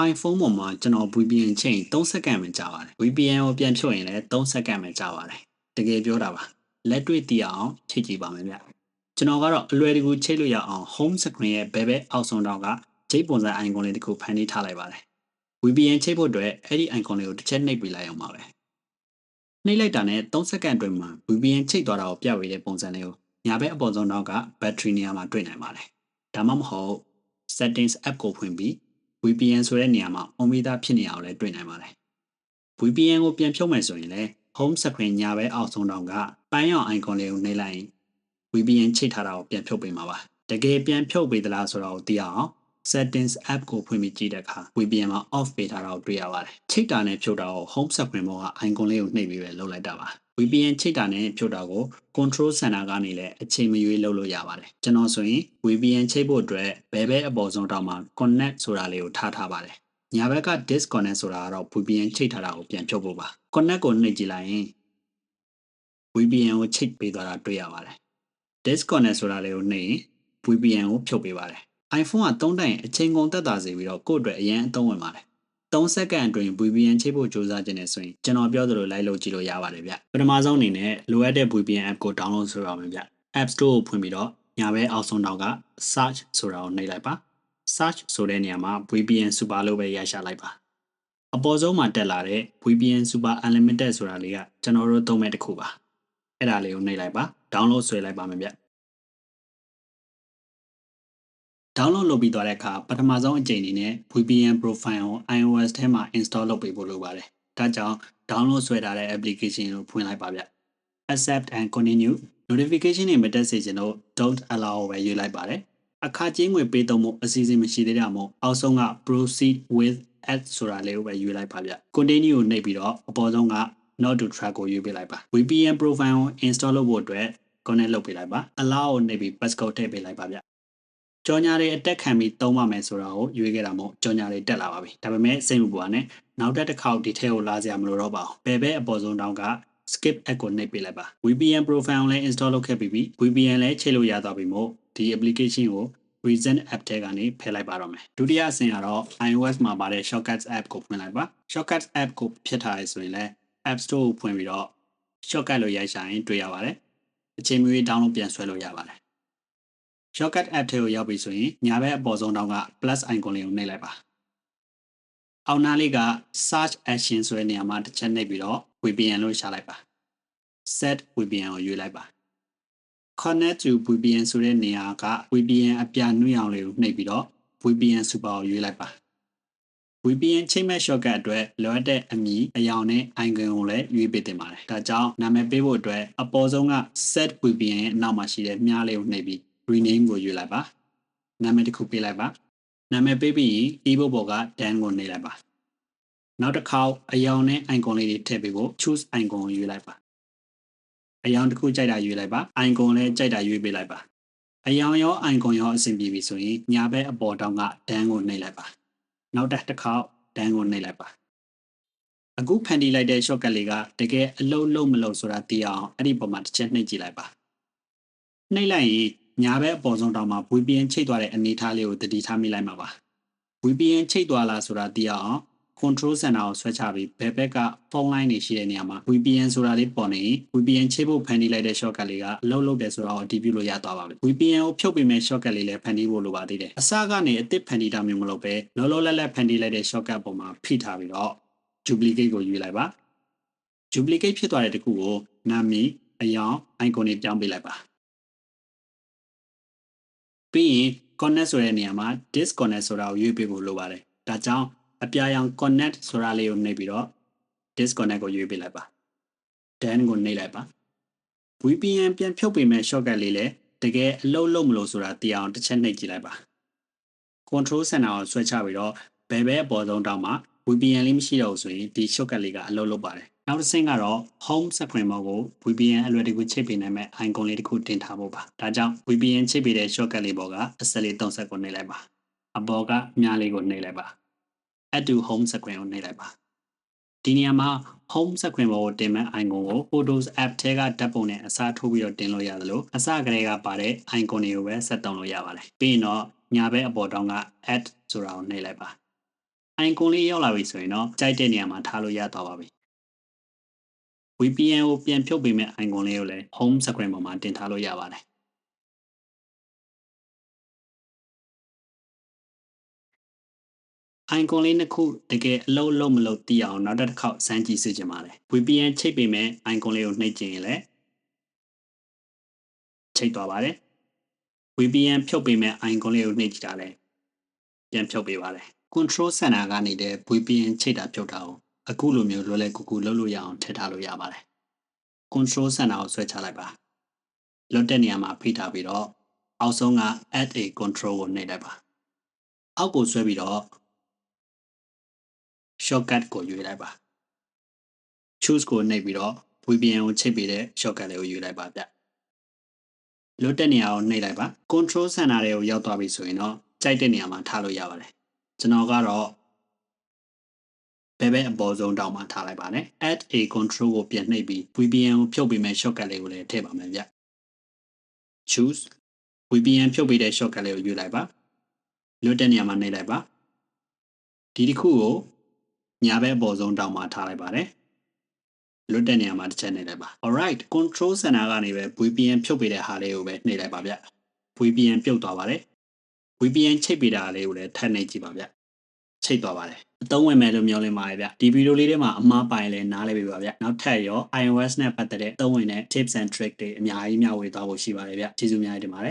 iPhone ပေါ်မှာကျွန်တော် VPN ချိန်3စက္ကန့်ပဲကြာပါတယ် VPN ကိုပြန်ဖြုတ်ရင်လည်း3စက္ကန့်ပဲကြာပါတယ်တကယ်ပြောတာပါလက်တွေ့သိအောင်ချိတ်ကြည့်ပါမယ်ဗျကျွန်တော်ကတော့အလွယ်တကူချိတ်လို့ရအောင် home screen ရဲ့ဘဲဘဲအောက်ဆုံးတောင်ကချိတ်ပုံစံ icon လေးတစ်ခုဖန်တီးထားလိုက်ပါတယ် VPN ချိတ်ဖို့အတွက်အဲ့ဒီ icon လေးကိုတစ်ချက်နှိပ်ပေးလိုက်အောင်ပါပဲနှိပ်လိုက်တာနဲ့3စက္ကန့်အတွင်းမှာ VPN ချိတ်သွားတာကိုပြဝေတဲ့ပုံစံလေးကိုညာဘက်အပေါ်ဆုံးတောက်က battery နေရာမှာတွေ့နိုင်ပါတယ်ဒါမှမဟုတ် settings app ကိုဖွင့်ပြီး VPN ဆိုတဲ့နေရာမှာ on မိသားဖြစ်နေအောင်လည်းတွေ့နိုင်ပါတယ်။ VPN ကိုပြန်ဖြုတ်မယ်ဆိုရင်လည်း home screen ညာဘက်အောက်ဆုံးတောင်ကပန်းရောင် icon လေးကိုနှိပ်လိုက်ရင် VPN ချိတ်ထားတာကိုပြန်ဖြုတ်ပေးမှာပါ။တကယ်ပြန်ဖြုတ်ပေးသလားဆိုတာကိုသိအောင် settings app ကိုဖွင့်ပြီးကြည့်တဲ့အခါ VPN မှာ off ပေးထားတာကိုတွေ့ရပါတယ်။ချိတ်တာနဲ့ဖြုတ်တာကို home screen ပေါ်က icon လေးကိုနှိပ်ပြီးပဲလုပ်လိုက်တာပါ။ VPN ချိတ်တာနဲ့ဖြုတ်တာကို control center ကနေလည်းအချိန်မရွေးလုပ်လို့ရပါတယ်ကျွန်တော်ဆိုရင် VPN ချိတ်ဖို့အတွက်ဘယ်ဘဲအပေါ်ဆုံးတောက်မှာ connect ဆိုတာလေးကိုထားထားပါတယ်ညာဘက်က disconnect ဆိုတာကတော့ VPN ချိတ်ထားတာကိုပြန်ဖြုတ်ဖို့ပါ connect ကိုနှိပ်ကြည့်လိုက်ရင် VPN ကိုချိတ်ပေးသွားတာတွေ့ရပါတယ် disconnect ဆိုတာလေးကိုနှိပ်ရင် VPN ကိုဖြုတ်ပေးပါတယ် iPhone ကသုံးတိုင်းအချိန်ကုန်သက်သာစေပြီးတော့ကိုယ့်အတွက်အရင်အသုံးဝင်ပါတယ်3စက္ကန့်အတွင်း VPN ချိတ်ဖို့ကြိုးစားခြင်းနဲ့ဆိုရင်ကျွန်တော်ပြောသလိုလိုက်လုပ်ကြည့်လို့ရပါတယ်ဗျပထမဆုံးအနေနဲ့လိုအပ်တဲ့ VPN app ကို download ဆိုရအောင်ဗျ App Store ကိုဖွင့်ပြီးတော့ညာဘက်အောက်ဆုံးတောက်က search ဆိုတာကိုနှိပ်လိုက်ပါ search ဆိုတဲ့နေရာမှာ VPN Super လို့ပဲရရှာလိုက်ပါအပေါ်ဆုံးမှာတက်လာတဲ့ VPN Super Unlimited ဆိုတာလေးကကျွန်တော်တို့သုံးမဲ့တစ်ခုပါအဲ့ဒါလေးကိုနှိပ်လိုက်ပါ download ဆွဲလိုက်ပါမယ်ဗျ download လုပ်ပြီးသွားတဲ့အခါပထမဆုံးအကြိမ်အနေနဲ့ VPN profile ကို iOS ထဲမှာ install လုပ်ပေးဖို့လိုပါတယ်။ဒါကြောင့် download ဆွဲထားတဲ့ application ကိုဖွင့်လိုက်ပါဗျ။ accept and continue notification တွေမတက်စေချင်လို့ don't allow ကိုပဲရွေးလိုက်ပါတယ်။အခါကျင်းငွေပေးသုံးဖို့အစီအစဉ်မရှိသေးတာမို့အောက်ဆုံးက proceed with add ဆိုတာလေးကိုပဲရွေးလိုက်ပါဗျ။ continue ကိုနှိပ်ပြီးတော့အပေါ်ဆုံးက not to track ကိုရွေးပေးလိုက်ပါ VPN profile ကို install လုပ်ဖို့အတွက် connect လုပ်ပေးလိုက်ပါ allow ကိုနှိပ်ပြီး passcode ထည့်ပေးလိုက်ပါဗျ ကြော်ညာတွေအတက်ခံပြီးသုံးပါမယ်ဆိုတာကိုရွေးခဲ့တာမို့ကြော်ညာတွေတက်လာပါပြီဒါပေမဲ့စိတ်မပူပါနဲ့နောက်တစ်ခေါက်ဒီထဲကိုလာစရာမလိုတော့ပါဘူးဘယ်ဘက်အပေါ်ဆုံးတောင်းက skip app ကိုနှိပ်ပေးလိုက်ပါ VPN profile လည်း install လုပ်ခဲ့ပြီးပြီ VPN လည်းချိန်လို့ရသွားပြီမို့ဒီ application ကို recent app ထဲကနေဖယ်လိုက်ပါတော့မယ်ဒုတိယအဆင့်ကတော့ iOS မှာပါတဲ့ shortcuts app ကိုဖွင့်လိုက်ပါ shortcuts app ကိုဖြတ်ထားရဆိုရင်လည်း app store ကိုဖွင့်ပြီးတော့ shortcut လို့ရိုက်ရှာရင်တွေ့ရပါတယ်အချိန်မီ download ပြန်ဆွဲလို့ရပါတယ် shortcut app ထဲကိုရောက်ပြီဆိုရင်ညာဘက်အပေါ်ဆုံးတောင်းက plus icon လေးကိုနှိပ်လိုက်ပါအောက်နားလေးက search action ဆိုတဲ့နေရာမှာတစ်ချက်နှိပ်ပြီးတော့ VPN လို့ရှာလိုက်ပါ set VPN ကိုရွေးလိုက်ပါ connect to VPN ဆိုတဲ့နေရာက VPN အပြနှွေးအောင်လေးကိုနှိပ်ပြီးတော့ VPN super ကိုရွေးလိုက်ပါ VPN ချိန်မဲ့ shortcut အတွက်လိုအပ်တဲ့အမည်အယောင်နဲ့ icon ကိုလည်းရွေးပေးတင်ပါတယ်ဒါကြောင့်နာမည်ပေးဖို့အတွက်အပေါ်ဆုံးက set VPN ရဲ့နောက်မှာရှိတဲ့မြားလေးကိုနှိပ်ပြီး rename ကိုရွေးလိုက်ပါနာမည်တစ်ခုပေးလိုက်ပါနာမည်ပေးပြီးရင် keyboard ပေါ်က dan ကိုနှိပ်လိုက်ပါနောက်တစ်ခေါက်အယောင်နဲ့ icon လေးတွေထည့်ပေးဖို့ choose icon ကိုရွေးလိုက်ပါအယောင်တစ်ခုကြိုက်တာရွေးလိုက်ပါ icon လည်းကြိုက်တာရွေးပေးလိုက်ပါအယောင်ရော icon ရောအဆင်ပြေပြီဆိုရင်ညာဘက်အပေါ်တောင်က dan ကိုနှိပ်လိုက်ပါနောက်တစ်ခေါက် dan ကိုနှိပ်လိုက်ပါအခုဖန်တီးလိုက်တဲ့ shortcut လေးကတကယ်အလုံးလုံးမလုံးဆိုတာသိအောင်အဲ့ဒီပုံမှာတစ်ချက်နှိပ်ကြည့်လိုက်ပါနှိပ်လိုက်ရင် ညာဘက်အပေါ်ဆုံးတောင်မှာ VPN ချိတ်သွားတဲ့အနေအထားလေးကိုတတိထားမိလိုက်မှာပါ VPN ချိတ်သွားလားဆိုတာသိအောင် control center ကိုဆွဲချပြီးဘယ်ဘက်က phone line တွေရှိတဲ့နေရာမှာ VPN ဆိုတာလေးပေါ်နေ VPN ချိတ်ဖို့ဖန်တီးလိုက်တဲ့ shortcut လေးကအလုပ်လုပ်တယ်ဆိုတော့အတည်ပြုလို့ရသွားပါပြီ VPN ကိုဖြုတ်ပေးမဲ့ shortcut လေးလည်းဖန်တီးဖို့လိုပါသေးတယ်အစကနေအစ်စ်ဖန်တီးတာမျိုးမလုပ်ပဲလောလောလတ်လတ်ဖန်တီးလိုက်တဲ့ shortcut ပုံမှာဖိထားပြီးတော့ duplicate ကိုယူလိုက်ပါ duplicate ဖြစ်သွားတဲ့တခုကိုနာမည်အယောင် icon တွေပြောင်းပေးလိုက်ပါ ပြီးရင် connect ဆိုတဲ့နေရာမှာ disconnect ဆိုတာကိုရွေးပေးဖို့လိုပါတယ်ဒါကြောင့်အပြာရောင် connect ဆိုတာလေးကိုနှိပ်ပြီးတော့ disconnect ကိုရွေးပေးလိုက်ပါ then ကိုနှိပ်လိုက်ပါ VPN ပြန်ဖြုတ်ပေးမဲ့ shortcut လေးလည်းတကယ်အလုံးလုံးမလို့ဆိုတာသိအောင်တစ်ချက်နှိပ်ကြည့်လိုက်ပါ control center ကိုဆွဲချပြီးတော့ဘယ်ဘဲအပေါ်ဆုံးတောင်းမှာ VPN လေးမရှိတော့ဘူးဆိုရင်ဒီ shortcut လေးကအလုပ်လုပ်ပါတယ် နောက်တစ်ဆင့်ကတော့ home screen ပေါ်ကို VPN အလွယ်တကူချိတ်ပေးနိုင်မဲ့ icon လေးတစ်ခုတင်ထားဖို့ပါဒါကြောင့် VPN ချိတ်ပေးတဲ့ shortcut လေးပေါ်ကအစလေး30ကိုနှိပ်လိုက်ပါအပေါ်ကမြားလေးကိုနှိပ်လိုက်ပါ add to home screen ကိုနှိပ်လိုက်ပါဒီနေရာမှာ home screen ပေါ်ကိုတင်မဲ့ icon ကို Photos app ထဲကဓာတ်ပုံနဲ့အစားထိုးပြီးတော့တင်လို့ရတယ်လို့အစကတည်းကပါတဲ့ icon တွေကိုပဲဆက်တုံးလို့ရပါတယ်ပြီးရင်တော့ညာဘက်အပေါ်တောင်းက add ဆိုတာကိုနှိပ်လိုက်ပါ icon လေးရောက်လာပြီဆိုရင်တော့ကြိုက်တဲ့နေရာမှာထားလို့ရသွားပါပြီ VPN ကိုပြန်ဖြုတ်ပေးမဲ့ icon လေးကိုလည်း home screen ပေါ်မှာတင်ထားလို့ရပါတယ် icon လေးနှစ်ခုတကယ်အလုံးလုံးမလို့သိအောင်နောက်တစ်ခေါက်စမ်းကြည့်စစ်ကြပါလေ VPN ချိတ်ပေးမဲ့ icon လေးကိုနှိပ်ကျင်ရင်လည်းချိတ်သွားပါတယ် VPN ဖြုတ်ပေးမဲ့ icon လေးကိုနှိပ်ကြည့်တာလဲပြန်ဖြုတ်ပေးပါတယ် control center ကနေတဲ့ VPN ချိတ်တာဖြုတ်တာကို အခုလိုမျိုးလွယ်လွယ်ကူကူလုပ်လို့ရအောင်ထည့်ထားလို့ရပါတယ် control center ကိုဆွဲချလိုက်ပါလွတ်တဲ့နေရာမှာဖိထားပြီးတော့အောက်ဆုံးက add a control ကိုနှိပ်လိုက်ပါအောက်ကိုဆွဲပြီးတော့ shortcut ကိုရွေးလိုက်ပါ choose ကိုနှိပ်ပြီးတော့ VPN ကိုချိတ်ပေးတဲ့ shortcut လေးကိုရွေးလိုက်ပါဗျလွတ်တဲ့နေရာကိုနှိပ်လိုက်ပါ control center တွေကိုရောက်သွားပြီဆိုရင်တော့ကြိုက်တဲ့နေရာမှာထားလို့ရပါတယ်ကျွန်တော်ကတော့ ဘယ်ဘက်အပေါ်ဆုံးတောင်မှထားလိုက်ပါတယ် add a control ကိုပြန်နှိပ်ပြီး VPN ကိုဖြုတ်ပေးမဲ့ shortcut လေးကိုလည်းထည့်ပါမယ်ဗျ choose VPN ဖြုတ်ပေးတဲ့ shortcut လေးကိုရွေးလိုက်ပါလွတ်တဲ့နေရာမှာနှိပ်လိုက်ပါဒီတစ်ခုကိုညာဘက်အပေါ်ဆုံးတောင်မှထားလိုက်ပါတယ်လွတ်တဲ့နေရာမှာတစ်ချက်နှိပ်လိုက်ပါ alright control center ကနေပဲ VPN ဖြုတ်ပေးတဲ့ဟာလေးကိုပဲနှိပ်လိုက်ပါဗျ VPN ပြုတ်သွားပါတယ် VPN ချိတ်ပေးတာလေးကိုလည်းထပ်နှိပ်ကြည့်ပါဗျ ချိတ်သွားပါတယ်အသုံးဝင်မယ်လို့မျှော်လင့်ပါတယ်ဗျဒီဗီဒီယိုလေးထဲမှာအမှားပိုင်လဲနားလဲပေးပါဗျနောက်ထပ်ရော iOS နဲ့ပတ်သက်တဲ့အသုံးဝင်တဲ့ tips and trick တွေအများကြီးမျှဝေသွားဖို့ရှိပါတယ်ဗျကျေးဇူးများတင်ပါတယ်